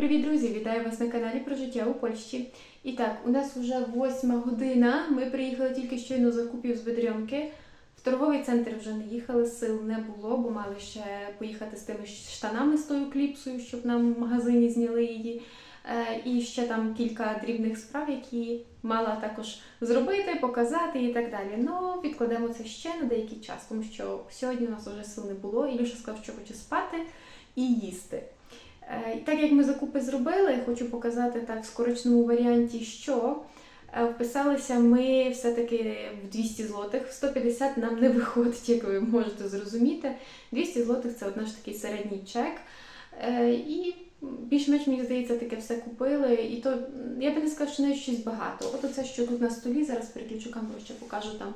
Привіт, друзі! Вітаю вас на каналі про життя у Польщі. І так, у нас вже восьма година. Ми приїхали тільки щойно закупів з Бедрьонки. В торговий центр вже не їхали, сил не було, бо мали ще поїхати з тими штанами з тою кліпсою, щоб нам в магазині зняли її. Е, І ще там кілька дрібних справ, які мала також зробити, показати і так далі. Ну, відкладемо це ще на деякий час, тому що сьогодні у нас вже сил не було. Ілюша сказав, що хоче спати і їсти. Е, так як ми закупи зробили, хочу показати так в скороченому варіанті, що е, вписалися ми все-таки в 200 злотих. В 150 нам не виходить, як ви можете зрозуміти. 200 злотих це однаш такий середній чек. Е, І більш-менш, мені здається, таке все купили. І то я би не сказала, що навіть щось багато. От оце, що тут на столі, зараз переключу камеру, ще покажу там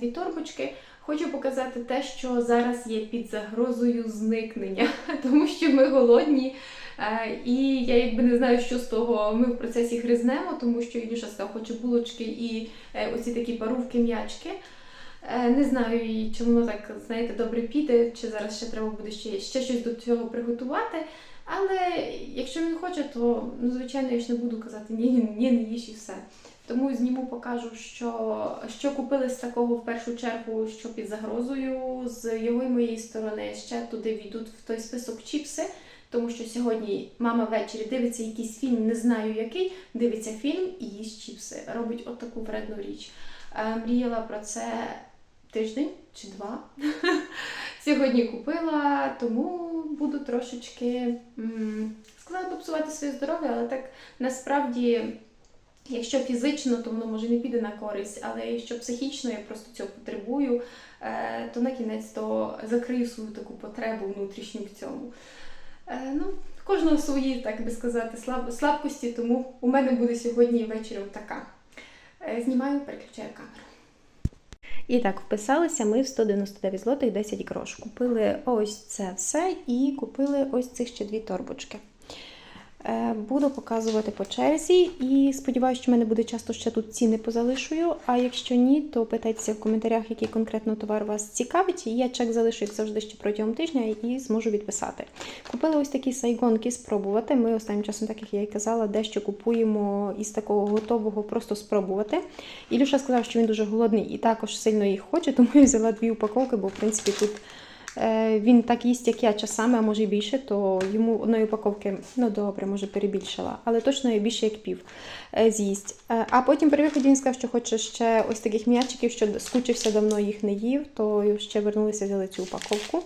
дві торбочки. Хочу показати те, що зараз є під загрозою зникнення, тому що ми голодні. Е, І я якби не знаю, що з того ми в процесі гризнемо, тому що Ілюша сказав, хоче булочки і е, оці такі парувки м'ячки. Е, Не знаю, чи воно так, знаєте, добре піде, чи зараз ще треба буде ще, ще щось до цього приготувати. Але якщо він хоче, то ну, звичайно я ж не буду казати ні, ні, не їж і все. Тому зніму, покажу, що, що купили з такого в першу чергу, що під загрозою. З його і моєї сторони ще туди війдуть в той список чіпси, тому що сьогодні мама ввечері дивиться якийсь фільм, не знаю який, дивиться фільм і їсть чіпси. Робить от таку вредну річ. Е, Мріяла про це тиждень чи два. Сьогодні купила, тому буду трошечки сказала псувати своє здоров'я, але так насправді. Якщо фізично, то воно може не піде на користь, але якщо психічно я просто цього потребую, е, то на кінець то закрию свою таку потребу внутрішню в цьому. Е, Ну, кожного свої, так би сказати, слаб- слабкості, тому у мене буде сьогодні ввечері така. Знімаю, переключаю камеру. І так, вписалися ми в 199 злотих 10 грош. Купили ось це все і купили ось цих ще дві торбочки. Е, Буду показувати по черзі і сподіваюся, що в мене буде часто ще тут ціни позалишую. А якщо ні, то питайтеся в коментарях, який конкретно товар вас цікавить. Я чек залишу, як завжди, ще протягом тижня і зможу відписати. Купили ось такі сайгонки спробувати. Ми останнім часом, так як я і казала, дещо купуємо із такого готового просто спробувати. Ілюша сказав, що він дуже голодний і також сильно їх хоче, тому я взяла дві упаковки, бо в принципі тут. Е, Він так їсть, як я часами, а може й більше, то йому одної упаковки, ну добре, може перебільшила, але точно і більше як пів е, з'їсть. Е, А потім при він сказав, що хоче ще ось таких м'ячиків, що скучився давно їх не їв, то ще вернулися, взяли цю упаковку.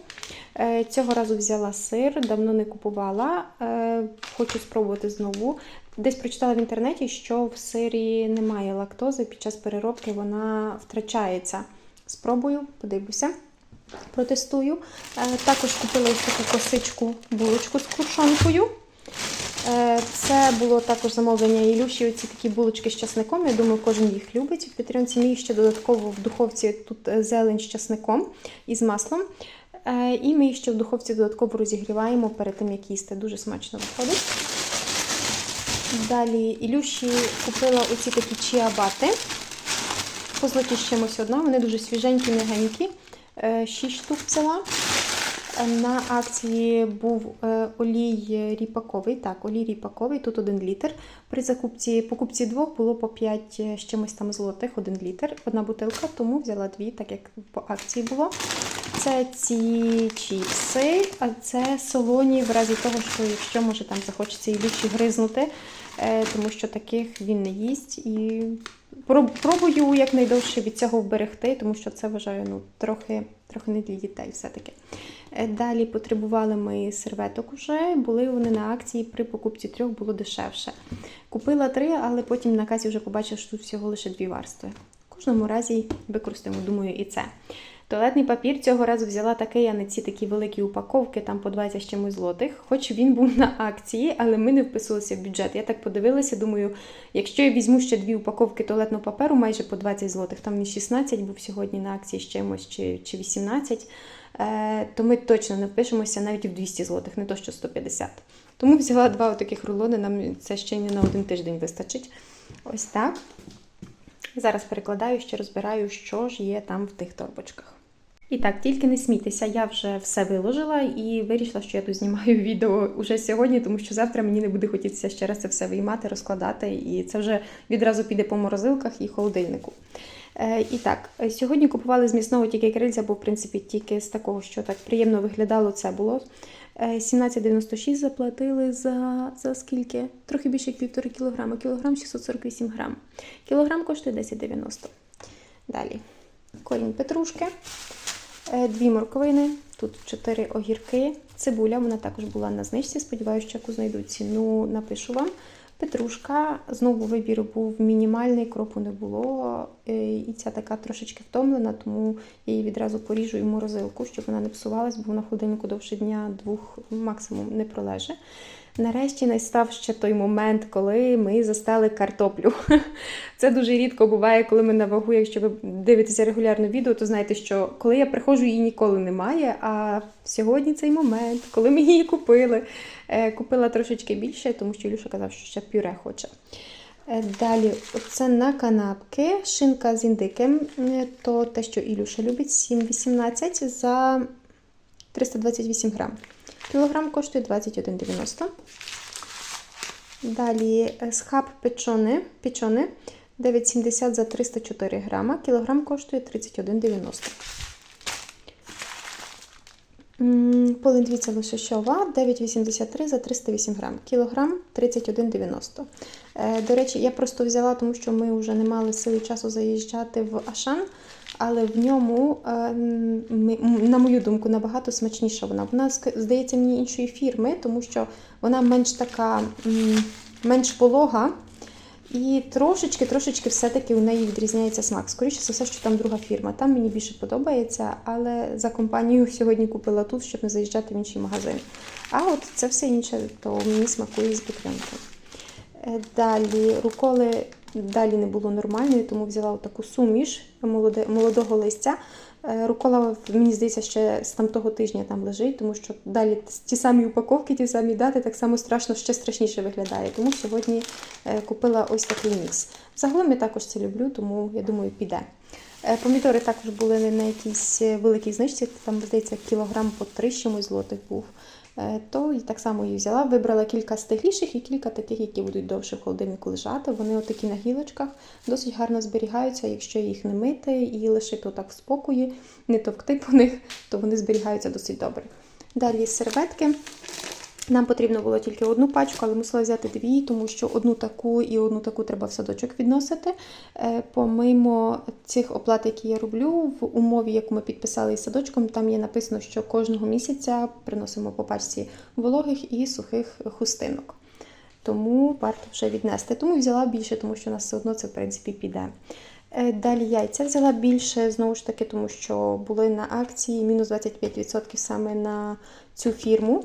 Цього разу взяла сир, давно не купувала. Хочу спробувати знову. Десь прочитала в інтернеті, що в сирі немає лактози, під час переробки вона втрачається. Спробую, подивлюся протестую. Е, Також купила ось таку косичку булочку з крушонкою. Е, Це було також замовлення Ілюші, оці такі булочки з часником. Я думаю, кожен їх любить. В Петріонці мій ще додатково в духовці тут е, зелень з часником і з маслом. І ми їх ще в духовці додатково розігріваємо перед тим, як їсти. Дуже смачно виходить. Далі Ілюші купила оці такі чіабати. По злоті з чимось одна. Вони дуже свіженькі, м'ягенькі. 6 штук взяла. Е, На акції був е, олій ріпаковий. Так, олій ріпаковий, тут 1 літр. При закупці покупці двох було по 5 з чимось там злотих, 1 літр, одна бутилка, тому взяла дві, так як по акції було. Це ці чіпси, а це солоні в разі того, що якщо може там захочеться і більше гризнути, е, тому що таких він не їсть. І Проб- Пробую якнайдовше від цього вберегти, тому що це вважаю ну, трохи, трохи не для дітей все-таки. Е, Далі потребували ми серветок уже, були вони на акції при покупці трьох було дешевше. Купила три, але потім на касі вже побачила, що тут всього лише дві варстви. Кожному разі використаємо, думаю, і це. Туалетний папір цього разу взяла такий, а не ці такі великі упаковки, там по 20 з чимось злотих. Хоч він був на акції, але ми не вписувалися в бюджет. Я так подивилася, думаю, якщо я візьму ще дві упаковки туалетного паперу, майже по 20 злотих, там не 16 був сьогодні на акції з чимось чи, чи 18, е, то ми точно не впишемося навіть в 200 злотих, не то що 150. Тому взяла два таких рулони, нам це ще не на один тиждень вистачить. Ось так. Зараз перекладаю, ще розбираю, що ж є там в тих торбочках. І так, тільки не смійтеся, я вже все виложила і вирішила, що я тут знімаю відео уже сьогодні, тому що завтра мені не буде хотітися ще раз це все виймати, розкладати, і це вже відразу піде по морозилках і холодильнику. Е, і так, сьогодні купували з м'ясного тільки крильця, бо в принципі тільки з такого, що так приємно виглядало, це було. Е, 17,96 заплатили за, за скільки? Трохи більше півтори кілограма. Кілограм 648 грам. Кілограм коштує 10,90. Далі. Корінь петрушки, е, дві морковини, тут чотири огірки, цибуля, вона також була на знижці. Сподіваюся, що яку знайду ціну, напишу вам. Петрушка, знову вибір був мінімальний, кропу не було. Е, І ця така трошечки втомлена, тому я її відразу поріжу і морозилку, щоб вона не псувалась, бо вона холодильнику довше дня, двох максимум не пролеже. Нарешті настав ще той момент, коли ми застали картоплю. Це дуже рідко буває, коли ми на вагу, якщо ви дивитеся регулярно відео, то знаєте, що коли я приходжу, її ніколи немає. А сьогодні цей момент, коли ми її купили. Е, Купила трошечки більше, тому що Ілюша казав, що ще пюре хоче. Е, Далі, це на канапки, шинка з індиком, е, то те, що Ілюша любить, 7,18 за 328 грам. Кілограм коштує 21,90. Далі е, схаб печони, печони 9,70 за 304 грама. Кілограм коштує 31,90. Полиндвіця лососьова 9,83 за 308 грам. Кілограм 31,90. Е, До речі, я просто взяла, тому що ми вже не мали сили часу заїжджати в Ашан, але в ньому, е, на мою думку, набагато смачніша вона. Вона здається мені іншої фірми, тому що вона менш така, менш волога. І трошечки, трошечки все-таки у неї відрізняється смак. Скоріше за все, що там друга фірма. Там мені більше подобається, але за компанію сьогодні купила тут, щоб не заїжджати в інший магазин. А от це все інше, то мені смакує з. Е, Далі руколи далі не було нормальної, тому взяла таку суміш молодого листя. Е, Рукола, мені здається, ще з тамтого тижня там лежить, тому що далі ті самі упаковки, ті самі дати, так само страшно, ще страшніше виглядає. Тому сьогодні е, купила ось такий мікс. Загалом я також це люблю, тому я думаю, піде. Е, Помідори також були на якійсь великій знижці, там, здається, кілограм по три з чимось злотих був. Е, То і так само її взяла. Вибрала кілька стигліших і кілька таких, які будуть довше в холодильнику лежати. Вони отакі на гілочках досить гарно зберігаються, якщо їх не мити і лишити отак в спокої, не товкти по них, то вони зберігаються досить добре. Далі серветки. Нам потрібно було тільки одну пачку, але мусила взяти дві, тому що одну таку і одну таку треба в садочок відносити. Е, Помимо цих оплат, які я роблю, в умові, яку ми підписали із садочком, там є написано, що кожного місяця приносимо по пачці вологих і сухих хустинок. Тому варто вже віднести. Тому взяла більше, тому що у нас все одно це в принципі піде. Е, Далі яйця взяла більше, знову ж таки, тому що були на акції мінус 25% саме на цю фірму.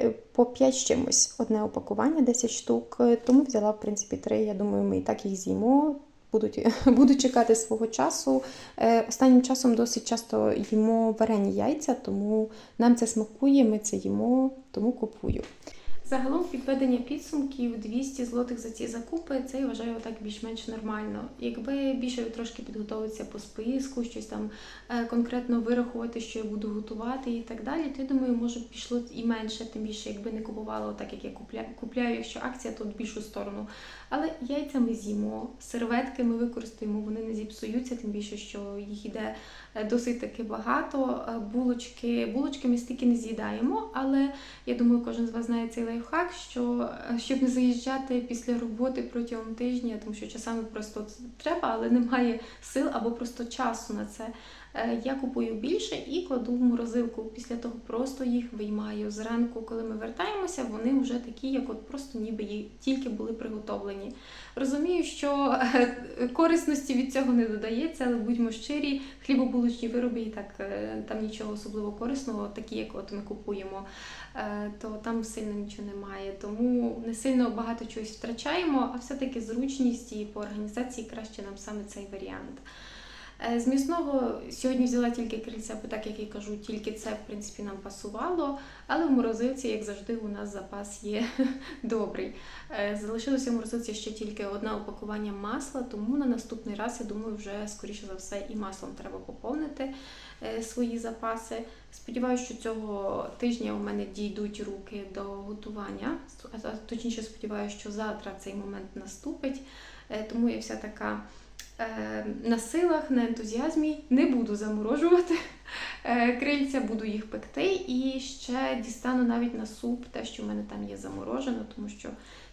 Е, По 5 з чимось одне опакування, 10 штук. Е, Тому взяла, в принципі, 3. Я думаю, ми і так їх з'їмо. Будуть, буду чекати свого часу. Е, Останнім часом досить часто їмо варені яйця, тому нам це смакує, ми це їмо, тому купую. Загалом підведення підсумків 200 злотих за ці закупи, це я вважаю так більш-менш нормально. Якби більше трошки підготувалися по списку, щось там е, конкретно вирахувати, що я буду готувати і так далі, то я думаю, може пішло і менше, тим більше, якби не купувала так, як я купляю, купляю, якщо акція, то в більшу сторону. Але яйця ми з'їмо, серветки ми використаємо, вони не зіпсуються, тим більше, що їх іде е, досить таки багато. Е, Булочки, булочки ми стільки не з'їдаємо, але я думаю, кожен з вас знає цей лайфхак, що е, щоб не заїжджати після роботи протягом тижня, тому що часами просто треба, але немає сил або просто часу на це. Е, Я купую більше і кладу в морозилку. Після того просто їх виймаю. Зранку, коли ми вертаємося, вони вже такі, як от просто ніби тільки були приготовлені. Розумію, що е, корисності від цього не додається, але будьмо щирі, хлібобулочні вироби і так е, там нічого особливо корисного, такі як от ми купуємо, то там сильно нічого немає. Тому не сильно багато чогось втрачаємо, а все-таки зручність і по організації краще нам саме цей варіант. Е, З м'ясного сьогодні взяла тільки крильця, бо так як я кажу, тільки це в принципі нам пасувало. Але в морозилці, як завжди, у нас запас є добрий. Е, Залишилося в морозилці ще тільки одне упакування масла, тому на наступний раз, я думаю, вже скоріше за все і маслом треба поповнити е, свої запаси. Сподіваюся, що цього тижня у мене дійдуть руки до готування. Точніше, сподіваюся, що завтра цей момент наступить. Тому я вся така на силах, на ентузіазмі не буду заморожувати е, крильця, буду їх пекти і ще дістану навіть на суп те, що в мене там є заморожено, тому що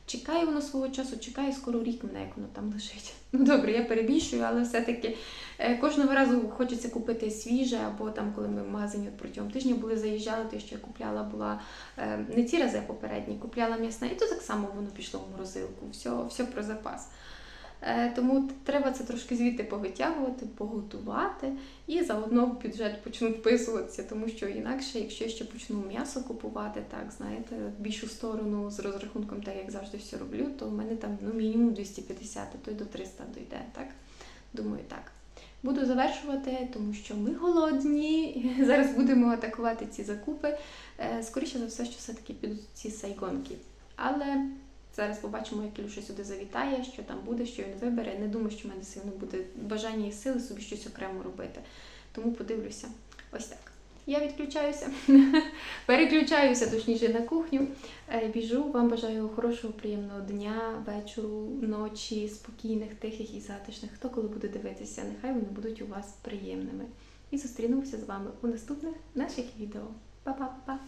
чекає воно свого часу, чекає скоро рік мене, як воно там лежить. Ну добре, я перебільшую, але все-таки е, кожного разу хочеться купити свіже, або там, коли ми в магазині протягом тижня були, заїжджали, то що я купляла була е, не ці рази попередні, купляла м'ясне, і то так само воно пішло в морозилку. Все, все про запас. Е, Тому треба це трошки звідти повитягувати, поготувати і заодно в бюджет почну вписуватися, тому що інакше, якщо я ще почну м'ясо купувати, так знаєте, більшу сторону з розрахунком, так як завжди все роблю, то в мене там ну, мінімум 250, а то й до 300 дойде. Так? Думаю, так. Буду завершувати, тому що ми голодні. Зараз будемо атакувати ці закупи. Е, Скоріше за все, що все-таки підуть ці сайгонки. Але зараз побачимо, як Ілюша сюди завітає, що там буде, що він вибере. Не думаю, що в мене сильно буде бажання і сили собі щось окремо робити. Тому подивлюся. Ось так. Я відключаюся, переключаюся точніше на кухню. Е, Біжу. Вам бажаю хорошого, приємного дня, вечору, ночі, спокійних, тихих і затишних. Хто коли буде дивитися, нехай вони будуть у вас приємними. І зустрінемося з вами у наступних наших відео. Па-па-па!